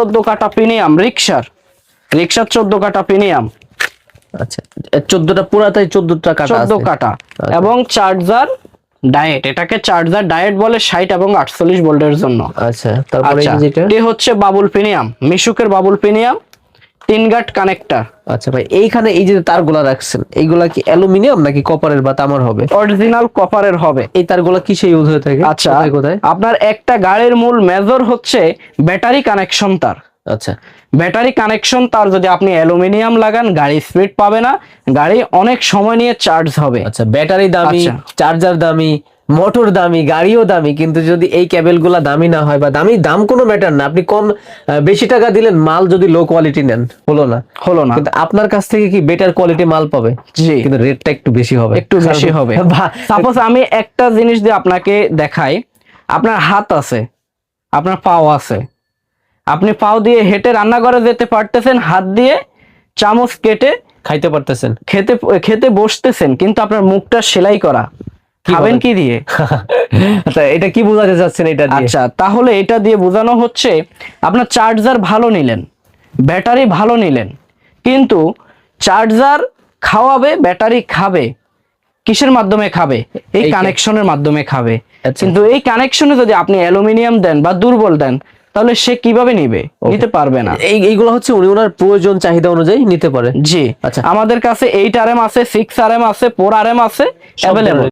চোদ্দ কাটা প্রিমিয়াম রিক্সার রিক্সার চোদ্দ কাটা প্রিমিয়াম আচ্ছা চোদ্দটা পুরাতাই চোদ্দটা কাটা চোদ্দ কাটা। আচ্ছা। এবং চার্জার ডায়েট এটাকে চার্জার ডায়েট বলে ষাট এবং আটচল্লিশ ভোল্টের জন্য। আচ্ছা তারপরে হচ্ছে বাবুল পিনিয়াম মিশুকের বাবুল প্রিমিয়াম গাট কানেক্টর। আচ্ছা ভাই এইখানে এই যে তারগুলা রাখছেন এইগুলা কি অ্যালুমিনিয়াম নাকি কপারের বা তামার হবে? অরিজিনাল কপারের হবে। এই তারগুলা কিসে ইউজ হয়ে থাকে? আচ্ছা কোথায় আপনার একটা গাড়ির মূল মেজর হচ্ছে ব্যাটারি কানেকশন তার। আচ্ছা। ব্যাটারি কানেকশন তার যদি আপনি অ্যালুমিনিয়াম লাগান গাড়ি স্পিড পাবে না গাড়ি অনেক সময় নিয়ে চার্জ হবে। আচ্ছা ব্যাটারি দামি আচ্ছা। চার্জার দামি মোটর দামি গাড়িও দামি কিন্তু যদি এই কেবলগুলা দামি না হয় বা দামি দাম কোনো ম্যাটার না আপনি কম বেশি টাকা দিলেন মাল যদি লো কোয়ালিটি নেন হলো না। হলো না। কিন্তু আপনার কাছ থেকে কি বেটার কোয়ালিটি মাল পাবে? জি। কিন্তু রেটটা একটু বেশি হবে। একটু বেশি হবে। সাপোজ আমি একটা জিনিস দিয়ে আপনাকে দেখাই। আপনার হাত আছে আপনার পাও আছে। আপনি পাও দিয়ে হেঁটে রান্না করে যেতে পারতেছেন হাত দিয়ে চামচ কেটে খাইতে পারতেছেন। খেতে খেতে বসতেছেন কিন্তু আপনার মুখটা সেলাই করা? খাবেন কি দিয়ে? আচ্ছা এটা কি বোঝাতে চাচ্ছেন এটা দিয়ে? আচ্ছা তাহলে এটা দিয়ে বোঝানো হচ্ছে আপনার চার্জার ভালো নিলেন ব্যাটারি ভালো নিলেন কিন্তু চার্জার খাওয়াবে ব্যাটারি খাবে কিসের মাধ্যমে খাবে? এই এই- কানেকশনের মাধ্যমে খাবে। আচ্ছা। কিন্তু এই কানেকশনে যদি আপনি অ্যালুমিনিয়াম দেন বা দুর্বল দেন তাহলে সে কীভাবে নিবে? নিতে পারবে না। এই এইগুলো হচ্ছে উনি ওনার প্রয়োজন চাহিদা অনুযায়ী নিতে পারে। জি। আচ্ছা। আমাদের কাছে এইট আর এম আছে সিক্স আর এম আছে ফোর আর এম আছে অ্যাভেলেবল